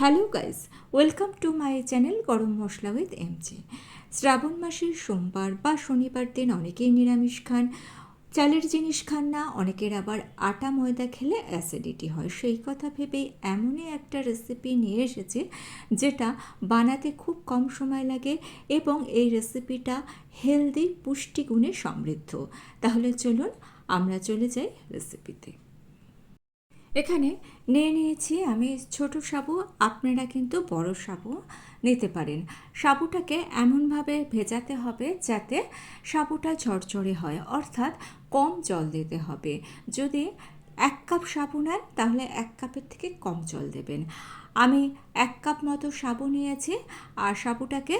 Hello guys, welcome to my channel garam masala with MG শ্রাবণ মাসের সোমবার বা শনিবার দিন অনেকেই নিরামিষ খান, চালের জিনিস খান না, অনেকের আবার আটা ময়দা খেলে অ্যাসিডিটি হয়। সেই কথা ভেবেই এমনই একটা রেসিপি নিয়ে এসেছি যেটা বানাতে খুব কম সময় লাগে এবং এই রেসিপিটা হেলদি পুষ্টিগুণে সমৃদ্ধ। তাহলে চলুন আমরা চলে যাই রেসিপিতে এখানে নিয়ে নিয়েছি আমি ছোট সাবু, আপনারা কিন্তু বড় সাবু নিতে পারেন। সাবুটাকে এমনভাবে ভেজাতে হবে যাতে সাবুটা ঝরঝরে হয়, অর্থাৎ কম জল দিতে হবে। যদি এক কাপ সাবু নেন, তাহলে এক কাপের থেকে কম জল দেবেন। আমি এক কাপ মতো সাবু নিয়েছি, আর সাবুটাকে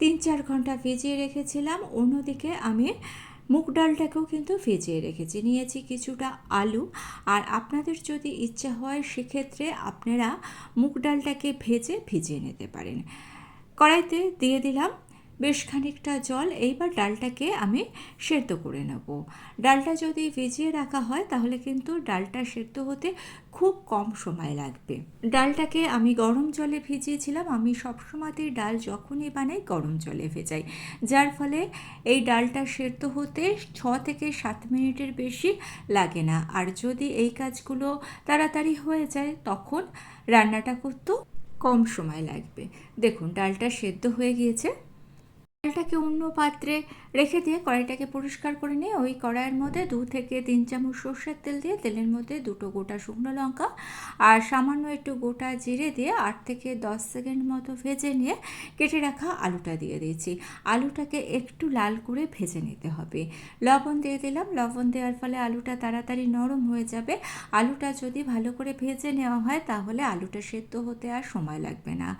তিন চার ঘণ্টা ভিজিয়ে রেখেছিলাম। অন্যদিকে আমি মুগ ডালটাকেও কিন্তু ভিজিয়ে রেখেছি। নিয়েছি কিছুটা আলু। আর আপনাদের যদি ইচ্ছা হয়, সেক্ষেত্রে আপনারা মুগ ডালটাকে ভেজে ভিজিয়ে নিতে পারেন। কড়াইতে দিয়ে দিলাম বেশ খানিকটা জল, এইবার ডালটাকে আমি সেদ্ধ করে নেব। ডালটা যদি ভিজিয়ে রাখা হয়, তাহলে কিন্তু ডালটা সেদ্ধ হতে খুব কম সময় লাগবে। ডালটাকে আমি গরম জলে ভিজিয়েছিলাম। আমি সবসময়তেই ডাল যখনই বানাই, গরম জলে ভেজাই। যার ফলে এই ডালটা সেদ্ধ হতে ছ থেকে সাত মিনিটের বেশি লাগে না। আর যদি এই কাজগুলো তাড়াতাড়ি হয়ে যায়, তখন রান্নাটা করতেও কম সময় লাগবে। দেখুন, ডালটা সেদ্ধ হয়ে গিয়েছে। ডালটাকে অন্য পাত্রে রেখে দিয়ে কড়াইটাকে পরিষ্কার করে নিয়ে ওই কড়াইয়ের মধ্যে দু থেকে তিন চামচ সর্ষের তেল দিয়ে, তেলের মধ্যে দুটো গোটা শুকনো লঙ্কা আর সামান্য একটু গোটা জিরে দিয়ে আট থেকে দশ সেকেন্ড মতো ভেজে নিয়ে কেটে রাখা আলুটা দিয়ে দিয়েছি। আলুটাকে একটু লাল করে ভেজে নিতে হবে। লবণ দিয়ে দিলাম। লবণ দেওয়ার ফলে আলুটা তাড়াতাড়ি নরম হয়ে যাবে। আলুটা যদি ভালো করে ভেজে নেওয়া হয় তাহলে আলুটা সেদ্ধ হতে আর সময় লাগবে না।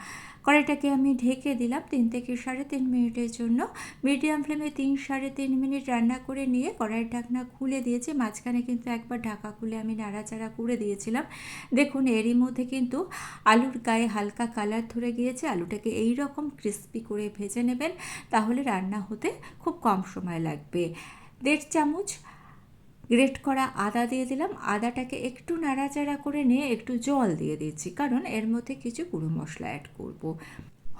কড়াইটাকে আমি ঢেকে দিলাম তিন থেকে সাড়ে তিন মিনিটের জন্য। মিডিয়াম ফ্লেমে তিন সাড়ে তিন মিনিট রান্না করে নিয়ে কড়াইয়ের ঢাকনা খুলে দিয়েছি। মাঝখানে কিন্তু একবার ঢাকা খুলে আমি নাড়াচাড়া করে দিয়েছিলাম। দেখুন, এরই মধ্যে কিন্তু আলুর গায়ে হালকা কালার ধরে গিয়েছে। আলুটাকে এই রকম ক্রিস্পি করে ভেজে নেবেন, তাহলে রান্না হতে খুব কম সময় লাগবে। দেড় চামচ গ্রেট করা আদা দিয়ে দিলাম। আদাটাকে একটু নাড়াচাড়া করে নিয়ে একটু জল দিয়ে দিচ্ছি, কারণ এর মধ্যে কিছু গুঁড়ো মশলা অ্যাড করব।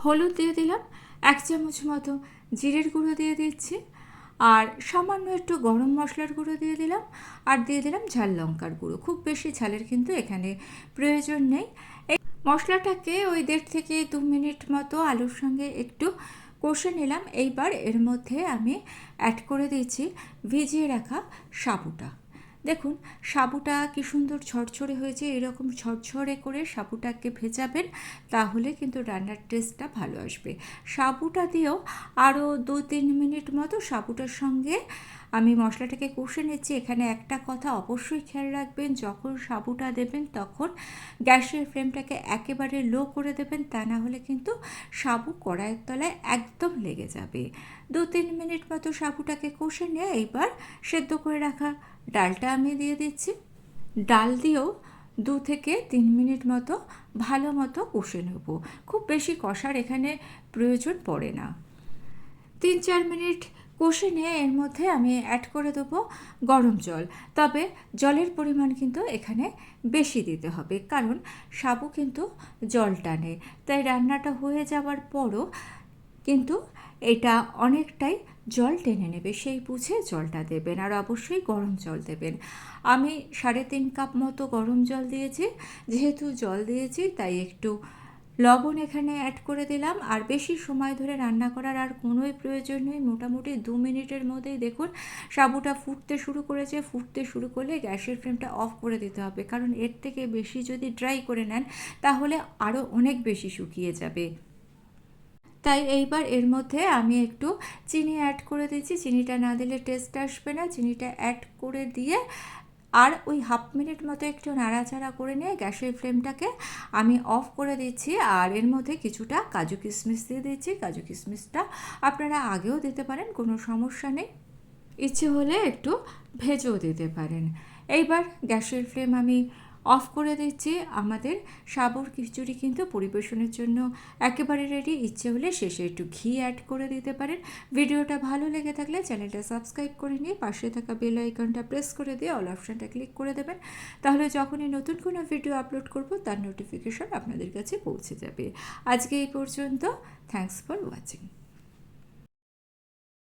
হলুদ দিয়ে দিলাম, এক চামচ মতো জিরের গুঁড়ো দিয়ে দিচ্ছি, আর সামান্য একটু গরম মশলার গুঁড়ো দিয়ে দিলাম, আর দিয়ে দিলাম ঝাল লঙ্কার গুঁড়ো। খুব বেশি ঝালের কিন্তু এখানে প্রয়োজন নেই। মশলাটাকে ওই দেড় থেকে দু মিনিট মতো আলুর সঙ্গে একটু কষে নিলাম। এইবার এর মধ্যে আমি অ্যাড করে দিয়েছি ভিজিয়ে রাখা সাবুটা। দেখুন, সাবুটা কি সুন্দর ঝরঝরে হয়েছে, এরকম ঝরঝরে করে সাবুটাকে ভেজাবেন, তাহলে কিন্তু রান্নার টেস্টটা ভালো আসবে। সাবুটা দিয়েও আরও দু তিন মিনিট মতো সাবুটার সঙ্গে আমি মশলাটাকে কষে নিচ্ছি। এখানে একটা কথা অবশ্যই খেয়াল রাখবেন, যখন সাবুটা দেবেন তখন গ্যাসের ফ্লেমটাকে একেবারে লো করে দেবেন, তা না হলে কিন্তু সাবু কড়াইয়ের তলায় একদম লেগে যাবে। দু তিন মিনিট মতো সাবুটাকে কষে নিয়ে এইবার সেদ্ধ করে রাখা ডালটা আমি দিয়ে দিচ্ছি। ডাল দিয়েও দু থেকে তিন মিনিট মতো ভালো মতো কষে নেব। খুব বেশি কষার এখানে প্রয়োজন পড়ে না। তিন চার মিনিট কষে নিয়ে এর মধ্যে আমি অ্যাড করে দেবো গরম জল। তবে জলের পরিমাণ কিন্তু এখানে বেশি দিতে হবে। কারণ সাবু কিন্তু জল টানে। তাই রান্নাটা হয়ে যাওয়ার পরও কিন্তু এটা অনেকটাই জল টেনে নেবে, সেই বুঝে জলটা দেবেন আর অবশ্যই গরম জল দেবেন। আমি সাড়ে তিন কাপ মতো গরম জল দিয়েছি, যেহেতু জল দিয়েছি তাই একটু লবণ এখানে অ্যাড করে দিলাম। আর বেশি সময় ধরে রান্না করার আর কোনোই প্রয়োজন নেই, মোটামুটি দু মিনিটের মধ্যেই দেখুন সাবুটা ফুটতে শুরু করেছে। ফুটতে শুরু করলে গ্যাসের ফ্লেমটা অফ করে দিতে হবে, কারণ এর থেকে বেশি যদি ড্রাই করে নেন তাহলে আরও অনেক বেশি শুকিয়ে যাবে। তাই এইবার এর মধ্যে আমি একটু চিনি অ্যাড করে দিচ্ছি চিনিটা না দিলে টেস্ট আসবে না। চিনিটা অ্যাড করে দিয়ে আর ওই হাফ মিনিট মতো একটু নাড়াচাড়া করে নিয়ে গ্যাসের ফ্লেমটাকে আমি অফ করে দিচ্ছি। আর এর মধ্যে কিছুটা কাজু কিশমিশ দিয়ে দিচ্ছি। কাজু কিশমিশটা আপনারা আগেও দিতে পারেন, কোনো সমস্যা নেই। ইচ্ছে হলে একটু ভেজেও দিতে পারেন। এইবার গ্যাসের ফ্লেম আমি অফ করে দিচ্ছি। আমাদের সাবর খিচুড়ি কিন্তু পরিবেশনের জন্য একেবারে রেডি ইচ্ছে হলে শেষে একটু ঘি অ্যাড করে দিতে পারেন। ভিডিওটা ভালো লেগে থাকলে চ্যানেলটা সাবস্ক্রাইব করে নিয়ে পাশে থাকা বেল আইকনটা প্রেস করে দিয়ে অল অপশানটা ক্লিক করে দেবেন। তাহলে যখনই নতুন কোনো ভিডিও আপলোড করব, তার নোটিফিকেশন আপনাদের কাছে পৌঁছে যাবে। আজকে এই পর্যন্ত। Thanks for watching